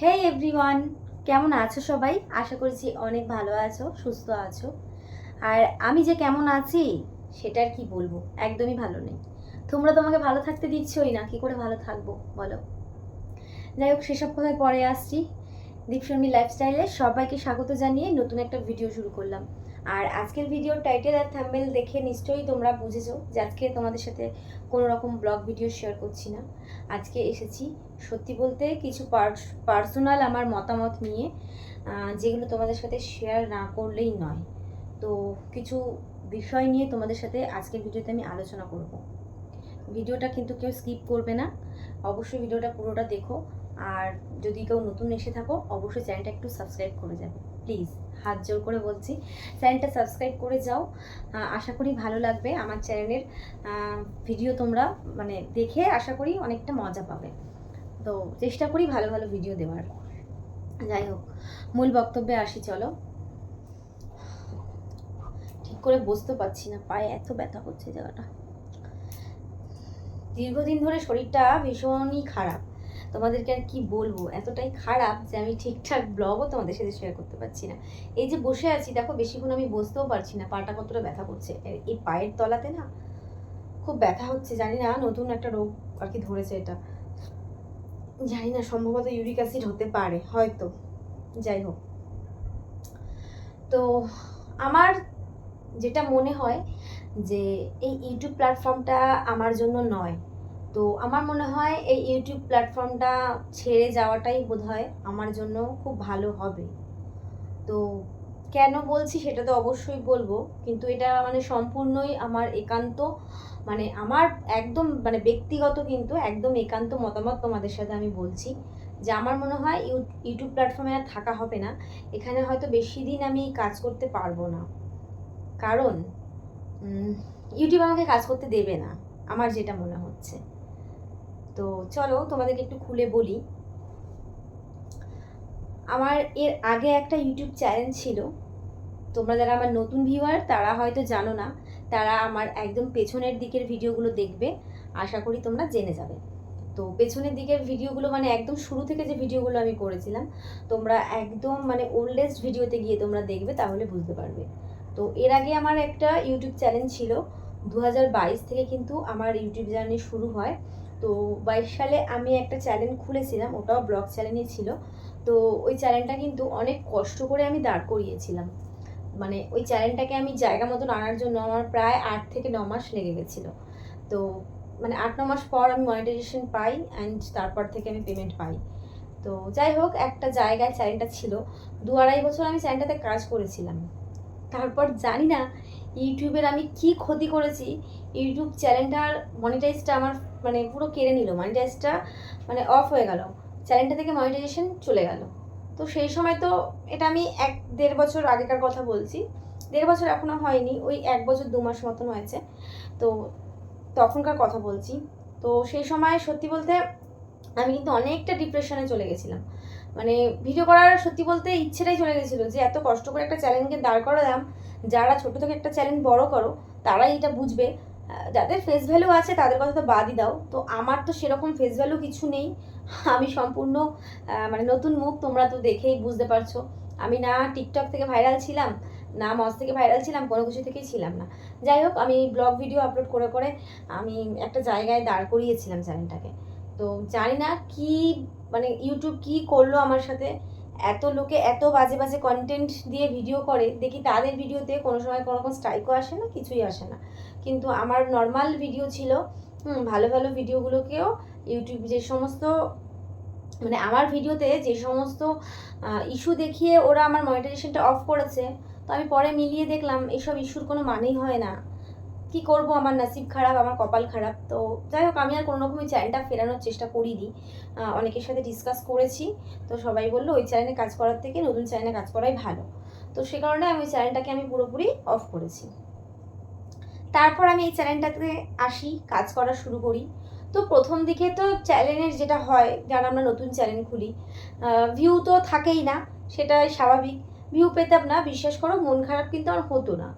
হে everyone কেমন আছো সবাই? আশা করছি অনেক ভালো আছো, সুস্থ আছো। আর আমি যে কেমন আছি, সেটার কি বলব? একদমই ভালো নেই। তোমরা তোমাকে ভালো থাকতে দিচ্ছই না, কি করে ভালো থাকব, বলো? যাই হোক, সেসব কথায় পরে আসছি। দীপশর্মী লাইফস্টাইলে সবাইকে স্বাগত জানিয়ে নতুন একটা ভিডিও শুরু করলাম। আর আজকের ভিডিওর টাইটেল আর থাম্বেল দেখে নিশ্চয়ই তোমরা বুঝেছ যে আজকে তোমাদের সাথে কোনো রকম ব্লগ ভিডিও শেয়ার করছি না। আজকে এসেছি সত্যি বলতে কিছু পার্সোনাল আমার মতামত নিয়ে যেগুলো তোমাদের সাথে শেয়ার না করলেই নয়। তো কিছু বিষয় নিয়ে তোমাদের সাথে আজকের ভিডিওতে আমি আলোচনা করব। ভিডিওটা কিন্তু কেউ স্কিপ করবে না। অবশ্যই ভিডিওটা পুরোটা দেখো। আর যদি কেউ নতুন এসে থাকো, অবশ্যই চ্যানেলটা একটু সাবস্ক্রাইব করে যাবে। প্লিজ হাত জোর করে বলছি। চ্যানেলটা সাবস্ক্রাইব করে যাও। আশা করি ভালো লাগবে। আমার চ্যানেলের ভিডিও তোমরা মানে দেখে আশা করি অনেকটা মজা পাবে। তো চেষ্টা করি ভালো ভালো ভিডিও দেওয়ার। যাই হোক, মূল বক্তব্যে আসি, চলো। ঠিক করে বসতে পারছি না, পায়ে এত ব্যথা করছে জায়গাটা। দীর্ঘদিন ধরে শরীরটা ভীষণই খারাপ। তোমাদেরকে আর কি বলব? এতটাই খারাপ যে আমি ঠিকঠাক ব্লগও তোমাদের সাথে শেয়ার করতে পারছি না। এই যে বসে আছি, দেখো বেশিক্ষণ আমি বসতেও পারছি না, পাটা কতটা ব্যথা করছে। এই পায়ের তলাতে না খুব ব্যথা হচ্ছে, জানি না, নতুন একটা রোগ আর কি ধরেছে এটা। জানি না, সম্ভবত ইউরিক অ্যাসিড হতে পারে, হয়তো। যাই হোক। তো আমার যেটা মনে হয় যে এই ইউটিউব প্ল্যাটফর্মটা আমার জন্য নয়। তো আমার মনে হয় এই ইউটিউব প্ল্যাটফর্মটা ছেড়ে যাওয়াটাই বোধহয় আমার জন্য খুব ভালো হবে। তো কেন বলছি সেটা তো অবশ্যই বলব, কিন্তু এটা মানে সম্পূর্ণই আমার একান্ত মানে আমার একদম মানে ব্যক্তিগত কিন্তু একদম একান্ত মতামত তোমাদের সাথে আমি বলছি যে আমার মনে হয় ইউ- ইউটিউব প্ল্যাটফর্মে আর থাকা হবে না। এখানে হয়তো বেশি দিন আমি কাজ করতে পারব না। কারণ ইউটিউব আমাকে কাজ করতে দেবে না, আমার যেটা মনে হচ্ছে। তো চলো তোমাদেরকে একটু খুলে বলি। আমার এর আগে একটা ইউটিউব চ্যানেল ছিল। তোমরা যারা আমার নতুন ভিউয়ার তারা হয়তো জানো না, তারা আমার একদম পেছনের দিকের ভিডিওগুলো দেখবে, আশা করি তোমরা জেনে যাবে। তো পেছনের দিকের ভিডিওগুলো মানে একদম শুরু থেকে যে ভিডিওগুলো আমি করেছিলাম, তোমরা একদম মানে ওল্ডেস্ট ভিডিওতে গিয়ে তোমরা দেখবে, তাহলে বুঝতে পারবে। তো এর আগে আমার একটা ইউটিউব চ্যানেল ছিল। দু হাজার বাইশ থেকে কিন্তু আমার ইউটিউব জার্নি শুরু হয়। তো বাইশ সালে আমি একটা চ্যানেল খুলেছিলাম, ওটাও ব্লগ চ্যানেলই ছিল। তো ওই চ্যানেলটা কিন্তু অনেক কষ্ট করে আমি দাঁড় করিয়েছিলাম। মানে ওই চ্যানেলটাকে আমি জায়গা মতন আনার জন্য আমার প্রায় আট থেকে ন মাস লেগে গেছিল। তো মানে আট, ন মাস পর আমি মনিটাইজেশন পাই অ্যান্ড তারপর থেকে আমি পেমেন্ট পাই। তো যাই হোক, একটা জায়গায় চ্যানেলটা ছিল। দু আড়াই বছর আমি চ্যানেলটাতে কাজ করেছিলাম। তারপর জানি না ইউটিউবের আমি কি ক্ষতি করেছি, ইউটিউব চ্যানেলটার মনিটাইজটা আমার মানে পুরো কেড়ে নিল মনিটাইজটা মানে অফ হয়ে গেল চ্যানেলটা থেকে মনিটাইজেশন চলে গেল। তো সেই সময় তো এটা আমি এক দেড় বছর আগেকার কথা বলছি, দেড় বছর এখনও হয়নি, ওই এক বছর দু মাস মতন হয়েছে, তো তখনকার কথা বলছি। তো সেই সময় সত্যি বলতে আমি কিন্তু অনেকটা ডিপ্রেশনে চলে গেছিলাম। মানে ভিডিও করার সত্যি বলতে ইচ্ছেটাই চলে গেছিল যে এত কষ্ট করে একটা চ্যানেলকে দাঁড় করালাম। যারা ছোট থেকে একটা চ্যানেল বড় করো, তারাই এটা বুঝবে। যাদের ফেস ভ্যালু আছে, তাদের কথা তো বাদই দাও। তো আমার তো সেরকম ফেস ভ্যালু কিছু নেই। আমি সম্পূর্ণ মানে নতুন মুখ তোমরা তো দেখেই বুঝতে পারছ। আমি না টিকটক থেকে ভাইরাল ছিলাম, না মজ থেকে ভাইরাল ছিলাম, কোনো কিছু থেকেই ছিলাম না। যাই হোক, আমি ব্লগ ভিডিও আপলোড করে করে আমি একটা জায়গায় দাঁড় করিয়েছিলাম চ্যানেলটাকে তো জানি না কি মানে ইউটিউব কি করল আমার সাথে। এত লোকে এত বাজে বাজে কন্টেন্ট দিয়ে ভিডিও করে। দেখি তাদের ভিডিওতে কোনো সময় কোনো রকম স্ট্রাইকও আসে না, কিছুই আসে না। কিন্তু আমার নর্মাল ভিডিও ছিল ভালো ভালো ভিডিওগুলোকেও ইউটিউব যে সমস্ত মানে আমার ভিডিওতে যে সমস্ত ইস্যু দেখিয়ে ওরা আমার মনিটাইজেশনটা অফ করেছে। তো আমি পরে মিলিয়ে দেখলাম, এসব ইস্যুর কোনো মানেই হয় না। কি করব? আমার নাসিব খারাপ, আমার কপাল খারাপ। তো যাই হোক, আমি আর কোনো রকমই চ্যানেলটা ফেরানোর চেষ্টা করিনি। অনেকের সাথে ডিসকাস করেছি। তো সবাই বলল, ওই চ্যানেলে কাজ করার থেকে নতুন চ্যানেলে কাজ করাই ভালো। তো সে কারণে আমি ওই চ্যানেলটাকে আমি পুরোপুরি অফ করেছি। তারপর আমি এই চ্যানেলটাতে আসি, কাজ করা শুরু করি। তো প্রথম দিকে তো চ্যানেলের যেটা হয় যারা আমরা নতুন চ্যানেল খুলি ভিউ তো থাকেই না, সেটাই স্বাভাবিক। ভিউ পেতাম না, বিশ্বাস করো, মন খারাপ কিন্তু আমার হতো না।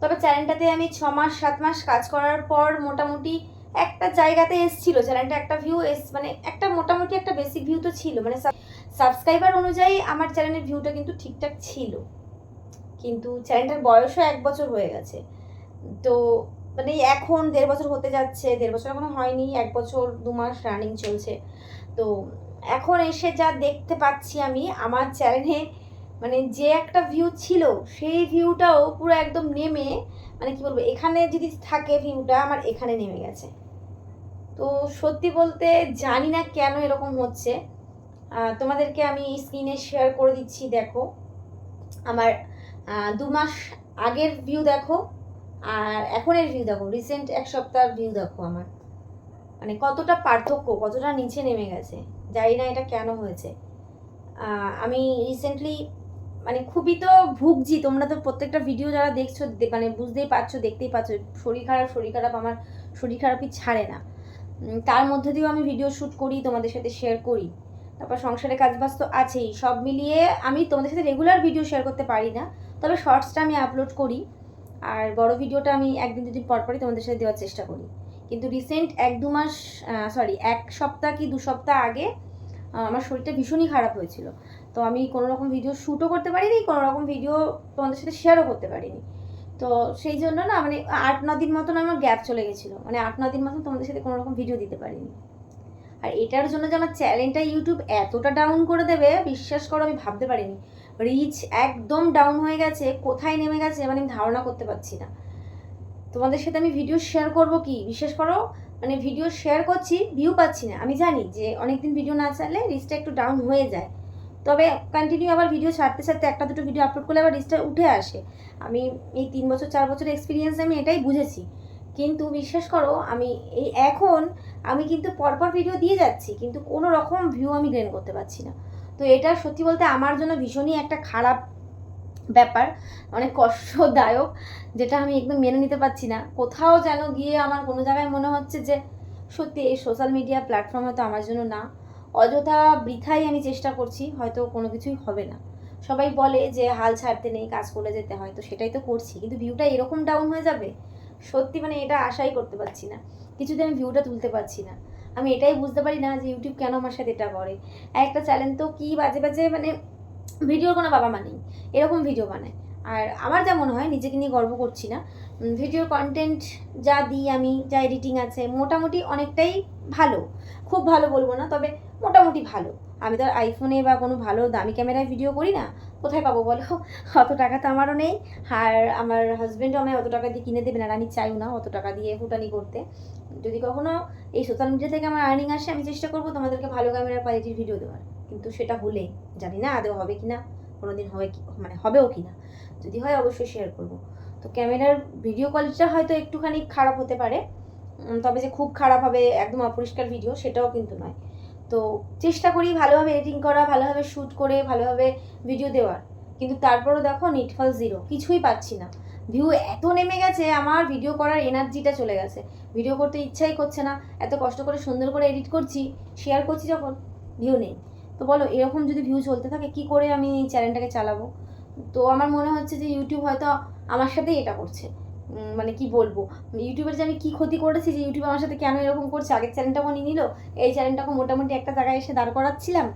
তবে চ্যানেলটাতে আমি ছ মাস, সাত মাস কাজ করার পর মোটামুটি একটা জায়গাতে এসছিল, চ্যানেলটা একটা ভিউ এস মানে একটা মোটামুটি একটা বেসিক ভিউ তো ছিল মানে সাবস্ক্রাইবার অনুযায়ী আমার চ্যানেলের ভিউটা কিন্তু ঠিকঠাক ছিল। কিন্তু চ্যানেলটার বয়সও এক বছর হয়ে গেছে। তো মানে এখন দেড় বছর হতে যাচ্ছে, দেড় বছর এখনও হয়নি, এক বছর, দু মাস রানিং চলছে। তো এখন এসে যা দেখতে পাচ্ছি আমি, আমার চ্যানেলে মানে যে একটা ভিউ ছিল, সেই ভিউটাও পুরো একদম নেমে মানে কি বলব, এখানে যদি থাকে ভিউটা আমার এখানে নেমে গেছে। তো সত্যি বলতে জানি না কেন এরকম হচ্ছে। তোমাদেরকে আমি স্ক্রিনে শেয়ার করে দিচ্ছি, দেখো। আমার দু মাস আগের ভিউ দেখো, আর এখনের ভিউ দেখো রিসেন্ট এক সপ্তাহের ভিউ দেখো আমার। মানে কতটা পার্থক্য, কতটা নিচে নেমে গেছে, জানি না এটা কেন হয়েছে। আমি রিসেন্টলি মানে খুবই তো ভুগছি। তোমরা তো প্রত্যেকটা ভিডিও যারা দেখছ মানে বুঝতেই পারছ, দেখতেই পাচ্ছ শরীর খারাপ শরীর খারাপ, আমার শরীর খারাপই ছাড়ে না। তার মধ্যে দিয়েও আমি ভিডিও শ্যুট করি, তোমাদের সাথে শেয়ার করি। তারপর সংসারে কাজবাজ তো আছেই, সব মিলিয়ে আমি তোমাদের সাথে রেগুলার ভিডিও শেয়ার করতে পারি না। তবে শর্টসটা আমি আপলোড করি, আর বড় ভিডিওটা আমি একদিন, দুদিন পর পরই তোমাদের সাথে দেওয়ার চেষ্টা করি। কিন্তু রিসেন্ট এক দু মাস সরি এক সপ্তাহ কি দু সপ্তাহ আগে আমার শরীরটা ভীষণই খারাপ হয়েছিল। তো আমি কোনো রকম ভিডিও শ্যুটও করতে পারিনি কোনো রকম ভিডিও তোমাদের সাথে শেয়ারও করতে পারিনি। তো সেই জন্য না মানে আট ন দিন মতন আমার গ্যাপ চলে গেছিল মানে আট ন দিন মতন তোমাদের সাথে কোনো রকম ভিডিও দিতে পারিনি। আর এটার জন্য যে আমার চ্যানেলটা ইউটিউব এতটা ডাউন করে দেবে, বিশ্বাস করো আমি ভাবতে পারিনি। রিচ একদম ডাউন হয়ে গেছে, কোথায় নেমে গেছে মানে আমি ধারণা করতে পারছি না। তোমাদের সাথে আমি ভিডিও শেয়ার করব কি? বিশ্বাস করো মানে ভিডিও শেয়ার করছি ভিউ পাচ্ছি না। আমি জানি যে অনেকদিন ভিডিও না চালে রিচটা একটু ডাউন হয়ে যায়। তবে কন্টিনিউ আবার ভিডিও ছাড়তে ছাড়তে একটা দুটো ভিডিও আপলোড করলে আবার রিচটা উঠে আসে। আমি এই তিন বছর, চার বছরের এক্সপিরিয়েন্স আমি এটাই বুঝেছি। কিন্তু বিশ্বাস করো, আমি এই এখন আমি কিন্তু পরপর ভিডিও দিয়ে যাচ্ছি, কিন্তু কোনো রকম ভিউ আমি গেন করতে পারছি না। তো এটা সত্যি বলতে আমার জন্য ভীষণই একটা খারাপ ব্যাপার, অনেক কষ্টদায়ক, যেটা আমি একদম মেনে নিতে পারছি না। কোথাও যেন গিয়ে আমার কোনো জায়গায় মনে হচ্ছে যে সত্যি এই সোশ্যাল মিডিয়া প্ল্যাটফর্ম হয়তো আমার জন্য না। অযথা বৃথাই আমি চেষ্টা করছি, হয়তো কোনো কিছুই হবে না। সবাই বলে যে হাল ছাড়তে নেই, কাজ করে যেতে হয়, তো সেটাই তো করছি। কিন্তু ভিউটা এরকম ডাউন হয়ে যাবে? সত্যি মানে এটা আশাই করতে পারছি না। কিছুতে আমি ভিউটা তুলতে পারছি না। আমি এটাই বুঝতে পারি না যে ইউটিউব কেন আমার সাথে এটা করে। একটা চ্যানেল তো কী বাজে বাজে মানে ভিডিওর কোনো বাবা মা নেই, এরকম ভিডিও বানায়। আর আমার যা মনে হয়, নিজেকে নিয়ে গর্ব করছি না। ভিডিওর কন্টেন্ট যা দিই আমি, যা এডিটিং আছে, মোটামুটি অনেকটাই ভালো। খুব ভালো বলব না, তবে মোটামুটি ভালো। আমি তো আর আইফোনে বা কোনো ভালো দামি ক্যামেরায় ভিডিও করি না। কোথায় পাবো বলো? অত টাকা তো আমারও নেই। আর আমার হাজব্যান্ডও আমায় অত টাকা দিয়ে কিনে দেবে না আর আমি চাইও না অত টাকা দিয়ে ফুটানি করতে। যদি কখনো এই সোশ্যাল মিডিয়া থেকে আমার আর্নিং আসে, আমি চেষ্টা করব তোমাদেরকে ভালো ক্যামেরার কোয়ালিটির ভিডিও দেওয়ার। কিন্তু সেটা হলে, জানি না আদৌ হবে কি না কোনো দিন হবে কি মানে হবেও কি না যদি হয় অবশ্যই শেয়ার করব। তো ক্যামেরার ভিডিও কোয়ালিটিটা হয়তো একটুখানি খারাপ হতে পারে। তবে যে খুব খারাপ হবে, একদম অপরিষ্কার ভিডিও সেটাও কিন্তু নয়। তো চেষ্টা করি ভালোভাবে এডিটিং করা, ভালোভাবে শ্যুট করে, ভালোভাবে ভিডিও দেওয়ার। কিন্তু তারপরও দেখো নিটফল জিরো কিছুই পাচ্ছি না। ভিউ এত নেমে গেছে, আমার ভিডিও করার এনার্জিটা চলে গেছে। ভিডিও করতে ইচ্ছাই করছে না, এত কষ্ট করে সুন্দর করে এডিট করছি শেয়ার করছি যখন ভিউ নেই। তো বলো, এরকম যদি ভিউ চলতে থাকে, কি করে আমি এই চ্যানেলটাকে চালাবো? তো আমার মনে হচ্ছে যে ইউটিউব হয়তো আমার সাথেই এটা করছে। মানে কি বলব? ইউটিউবের যে আমি কী ক্ষতি করেছি, যে ইউটিউব আমার সাথে কেন এরকম করছে, আগের চ্যানেলটাকে নিয়ে নিল, এই চ্যানেলটাকে মোটামুটি একটা জায়গায় এসে দাঁড় করাচ্ছিলাম।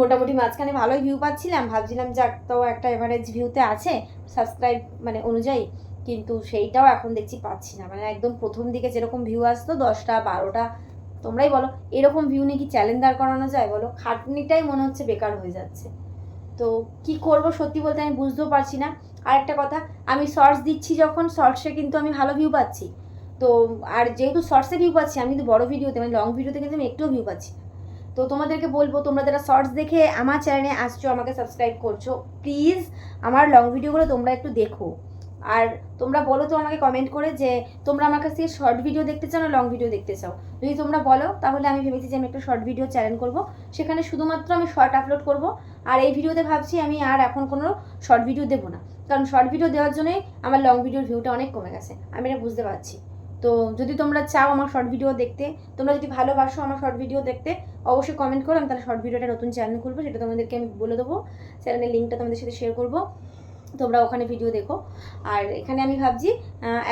মোটামুটি মাঝখানে ভালোই ভিউ পাচ্ছিলাম, ভাবছিলাম যাক, তো একটা এভারেজ ভিউতে আছে সাবস্ক্রাইব মানে অনুযায়ী, কিন্তু সেইটাও এখন দেখছি পাচ্ছি না। মানে একদম প্রথম দিকে যেরকম ভিউ আসতো, দশটা, বারোটা, তোমরাই বলো, এরকম ভিউ নিয়ে কি চ্যালেঞ্জ দাঁড় করানো যায় বলো? খাটনিটাই মনে হচ্ছে বেকার হয়ে যাচ্ছে। তো কি করব সত্যি বলতে আমি বুঝতেও পারছি না। আর একটা কথা, আমি শর্টস দিচ্ছি যখন শর্টসে কিন্তু আমি ভালো ভিউ পাচ্ছি। তো আর যেহেতু শর্টসে ভিউ পাচ্ছি, আমি কিন্তু বড় ভিডিওতে মানে লং ভিডিওতে কিন্তু আমি একটুও ভিউ পাচ্ছি তো তোমাদেরকে বলব, তোমরা যারা শর্টস দেখে আমার চ্যানেলে আসছো, আমাকে সাবস্ক্রাইব করছ প্লিজ আমার লং ভিডিওগুলো তোমরা একটু দেখো। আর তোমরা বলো তো আমাকে কমেন্ট করে যে, তোমরা আমার কাছ থেকে শর্ট ভিডিও দেখতে চাও না লং ভিডিও দেখতে চাও? যদি তোমরা বলো, তাহলে আমি ভেবেছি যে আমি একটা শর্ট ভিডিও চ্যানেল করব। সেখানে শুধুমাত্র আমি শর্ট আপলোড করব। আর এই ভিডিওতে ভাবছি আমি আর এখন কোনো শর্ট ভিডিও দেবো না। কারণ শর্ট ভিডিও দেওয়ার জন্যই আমার লং ভিডিওর ভিউটা অনেক কমে গেছে। আমি এটা বুঝতে পারছি। তো যদি তোমরা চাও আমার শর্ট ভিডিও দেখতে, তোমরা যদি ভালোবাসো আমার শর্ট ভিডিও দেখতে, অবশ্যই কমেন্ট করো, আমি তাহলে শর্ট ভিডিওটা নতুন চ্যানেল খুলবো, সেটা তোমাদেরকে আমি বলে দেবো। চ্যানেলের লিঙ্কটা তোমাদের সাথে শেয়ার করব। তোমরা ওখানে ভিডিও দেখো। আর এখানে আমি ভাবছি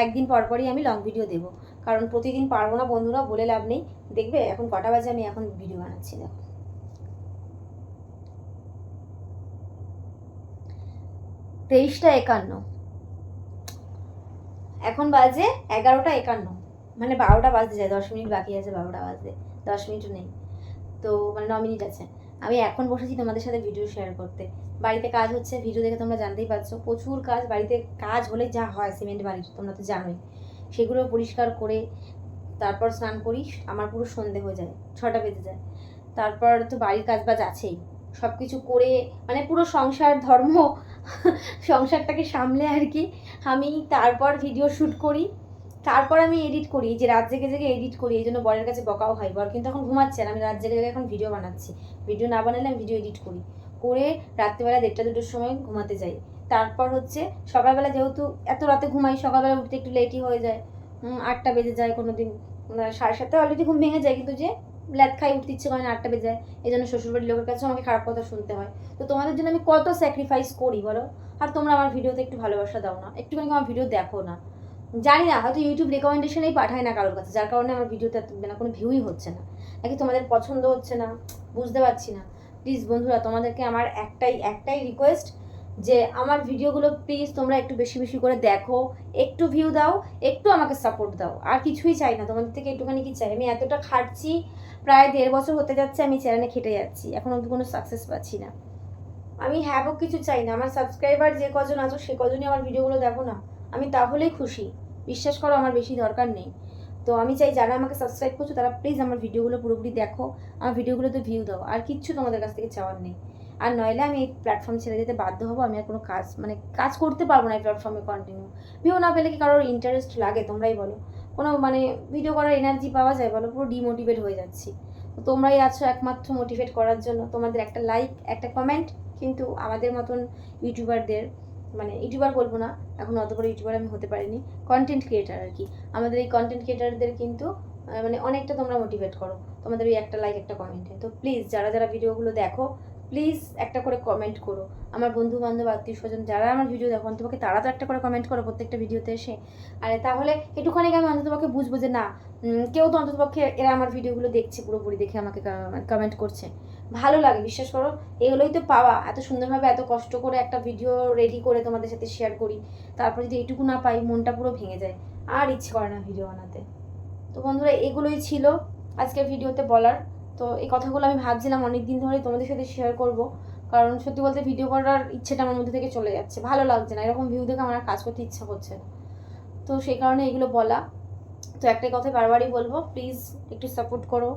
একদিন পর পরই আমি লং ভিডিও দেবো। কারণ প্রতিদিন পারব না বন্ধুরা, বলে লাভ নেই। দেখবে এখন কটা বাজে, আমি এখন ভিডিও বানাচ্ছি, দেখো। তেইশটা একান্ন। এখন বাজে এগারোটা একান্ন। মানে বারোটা বাজতে যায়, দশ মিনিট বাকি আছে, বারোটা বাজতে দশ মিনিটও নেই। তো মানে ন মিনিট আছে। আমি এখন বসেছি তোমাদের সাথে ভিডিও শেয়ার করতে। বাড়িতে কাজ হচ্ছে, ভিডিও দেখে তোমরা জানতেই পারছ। প্রচুর কাজ, বাড়িতে কাজ হলে যা হয়, সিমেন্ট বাড়ির, তোমরা তো জানোই। সেগুলো পরিষ্কার করে তারপর স্নান করি, আমার পুরো সন্ধে হয়ে যায়, ছটা বেজে যায়। তারপর তো বাড়ির কাজ বাজ আছেই। সব কিছু করে মানে পুরো সংসার, ধর্ম, সংসারটাকে সামলে আর কি। আমি তারপর ভিডিও শ্যুট করি। তারপর আমি এডিট করি যে রাত জেগে জেগে এডিট করি, এই জন্য বরের কাছে বকাও হয়। বর কিন্তু এখন ঘুমাচ্ছে আমি রাত জেগে জেগে এখন ভিডিও বানাচ্ছি। ভিডিও না বানালে আমি ভিডিও এডিট করি। করে রাত্রিবেলা দেড়টা, দুটোর সময় ঘুমাতে যাই। তারপর হচ্ছে সকালবেলা যেহেতু এত রাতে ঘুমাই, সকালবেলা উঠতে একটু লেটই হয়ে যায়। আটটা বেজে যায় কোনো দিন সাড়ে সাতটা অলরেডি ঘুম ভেঙে যায়, কিন্তু যে ল্যাদ খাই, উঠতে ইচ্ছে করে না, আটটা বেজে যায়। এই জন্য শ্বশুরবাড়ির লোকের কাছে আমাকে খারাপ কথা শুনতে হয়। তো তোমাদের জন্য আমি কত স্যাক্রিফাইস করি বলো? আর তোমরা আমার ভিডিওতে একটু ভালোবাসা দাও না। একটুখানি আমার ভিডিও দেখো না। জানি না, হয়তো ইউটিউব রেকমেন্ডেশনেই পাঠায় না কারোর কাছে, যার কারণে আমার ভিডিওতে না কোনো ভিউই হচ্ছে না। নাকি তোমাদের পছন্দ হচ্ছে না? বুঝতে পারছি না। প্লিজ বন্ধুরা, তোমাদেরকে আমার একটাই একটাই রিকোয়েস্ট যে আমার ভিডিওগুলো প্লিজ তোমরা একটু বেশি বেশি করে দেখো, একটু ভিউ দাও, একটু আমাকে সাপোর্ট দাও। আর কিছুই চাই না, তোমাদের থেকে একটুখানি কি চাই? আমি এতটা খাটছি, প্রায় দেড় বছর হতে যাচ্ছে, আমি চ্যানেলে খেটে যাচ্ছি। এখন অব্দি কোনো সাকসেস পাচ্ছি না। আমি হ্যাবও কিছু চাই না, আমার সাবস্ক্রাইবার যে কজন আছো, সে কজনই আমার ভিডিওগুলো দেখো না। আমি তাহলেই খুশি। বিশ্বাস করো, আমার বেশি দরকার নেই। তো আমি চাই যারা আমাকে সাবস্ক্রাইব করছ, তারা প্লিজ আমার ভিডিওগুলো পুরোপুরি দেখো, আমার ভিডিওগুলোতে ভিউ দাও। আর কিচ্ছু তোমাদের কাছ থেকে চাওয়ার নেই। আর নইলে আমি এই প্ল্যাটফর্ম ছেড়ে দিতে বাধ্য হব, আমি আর কোনো কাজ মানে কাজ করতে পারব না এই প্ল্যাটফর্মে কন্টিনিউ ভিউ না পেলে কি কারোর ইন্টারেস্ট লাগে? তোমরাই বলো। কোনো মানে ভিডিও করার এনার্জি পাওয়া যায়? বলো, পুরো ডিমোটিভেট হয়ে যাচ্ছি। তোমরাই আছো একমাত্র মোটিভেট করার জন্য। তোমাদের একটা লাইক একটা কমেন্ট কিন্তু আমাদের মতন ইউটিউবারদের মানে ইউটিউবার বলব না, এখন অত বড় ইউটিউবার আমি হতে পারিনি কন্টেন্ট ক্রিয়েটার আর কি। আমাদের এই কন্টেন্ট ক্রিয়েটারদের কিন্তু মানে অনেকটা তোমরা মোটিভেট করো। তোমাদের ওই একটা লাইক একটা কমেন্টে তো প্লিজ যারা যারা ভিডিওগুলো দেখো প্লিজ একটা করে কমেন্ট করো। আমার বন্ধু বান্ধব আত্মীয় স্বজন যারা আমার ভিডিও দেখো অন্তপক্ষে তারা তো একটা করে কমেন্ট করো প্রত্যেকটা ভিডিওতে এসে। আরে তাহলে একটুখানি আমি অন্ততপক্ষে বুঝব যে না কেউ তো অন্ততপক্ষে এরা আমার ভিডিওগুলো দেখছে, পুরোপুরি দেখে আমাকে কমেন্ট করছে। ভালো লাগে, বিশ্বাস করো এগুলোই তো পাওয়া। এত সুন্দরভাবে এত কষ্ট করে একটা ভিডিও রেডি করে তোমাদের সাথে শেয়ার করি। তারপর যদি এইটুকু না পাই, মনটা পুরো ভেঙে যায়। আর ইচ্ছে করে না ভিডিও বানাতে। তো বন্ধুরা, এগুলোই ছিল আজকের ভিডিওতে বলার। তো এই কথাগুলো আমি ভাবছিলাম অনেক দিন ধরে তোমাদের সাথে শেয়ার করব। কারণ সত্যি বলতে ভিডিও করার ইচ্ছেটা আমার মধ্যে থেকে চলে যাচ্ছে। ভালো লাগছে না, এরকম ভিউ দেখে আমার কাজ করতে ইচ্ছা করছে না। তো সেই কারণে এগুলো বলা। তো একটাই কথা বারবারই বলব প্লিজ একটু সাপোর্ট করো।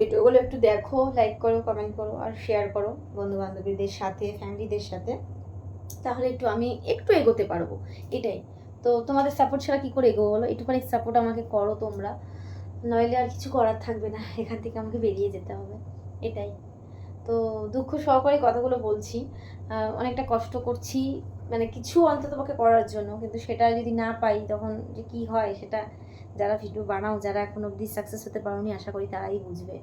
ভিডিওগুলো একটু দেখো লাইক করো কমেন্ট করো আর শেয়ার করো বন্ধু বান্ধবীদের সাথে ফ্যামিলিদের সাথে। তাহলে একটু আমি একটু এগোতে পারব, এটাই। তো তোমাদের সাপোর্ট ছাড়া কী করে এগোবো বলো? একটুখানি সাপোর্ট আমাকে করো তোমরা। নইলে আর কিছু করার থাকবে না। এখান থেকে আমাকে বেরিয়ে যেতে হবে। এটাই। তো দুঃখ সহকারে কথাগুলো বলছি। অনেকটা কষ্ট করছি। মানে কিছু অন্তত পক্ষে করার জন্য। কিন্তু সেটা যদি না পাই, তখন যে কী হয় সেটা যারা ভিডিও বানাও, যারা এখন অবধি সাকসেস হতে পারোনি, আশা করি তারাই বুঝবে।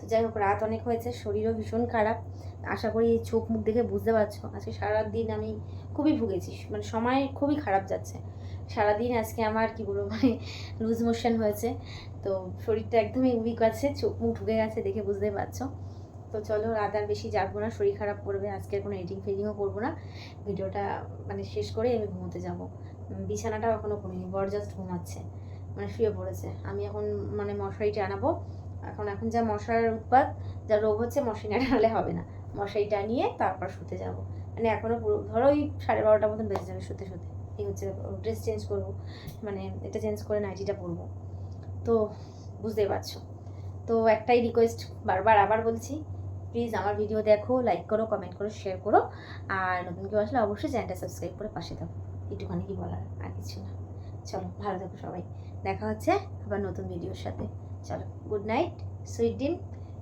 তো যাই হোক, রাত অনেক হয়েছে। শরীরও ভীষণ খারাপ। আশা করি এই চোখ মুখ দেখে বুঝতে পারছ। আজকে সারা দিন আমি খুবই ভুগেছি। মানে সময় খুবই খারাপ যাচ্ছে। সারাদিন আজকে আমার, কি বলব মানে লুজ মোশন হয়েছে। তো শরীরটা একদমই উইক আছে, চোখ মুখ ঢুকে গেছে দেখে বুঝতেই পারছ। তো চলো, রাত আর বেশি জাগবো না, শরীর খারাপ করবে, আজকে কোনো এডিটিং ফেডিংও করব না। ভিডিওটা মানে শেষ করে আমি ঘুমোতে যাব। বিছানাটাও এখনও কমিনি বর জাস্ট ঘুমাচ্ছে। মানে শুয়ে পড়েছে। আমি এখন মানে মশারিটা আনাবো এখন এখন যা মশার উৎপাত, যা রোগ হচ্ছে, মশারি না টানলে হবে না। মশারিটা নিয়ে তারপর শুতে যাব। মানে এখনও পুরো, ধরো ওই সাড়ে বারোটার মতন বেজে যাবে শুতে শুতে। এই হচ্ছে ড্রেস চেঞ্জ করব মানে এটা চেঞ্জ করে নাইটিটা পরবো। তো বুঝতেই পারছ। তো একটাই রিকোয়েস্ট বারবার আবার বলছি প্লিজ আমার ভিডিও দেখো লাইক করো কমেন্ট করো শেয়ার করো। আর নতুন কেউ আসলে অবশ্যই চ্যানেলটা সাবস্ক্রাইব করে পাশে থাকো। একটুখানি কি বলার? আর কিছু না। চলো, ভালো থাকো সবাই। দেখা হচ্ছে আবার নতুন ভিডিওর সাথে। চলো good night sweet dream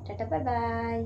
tata bye bye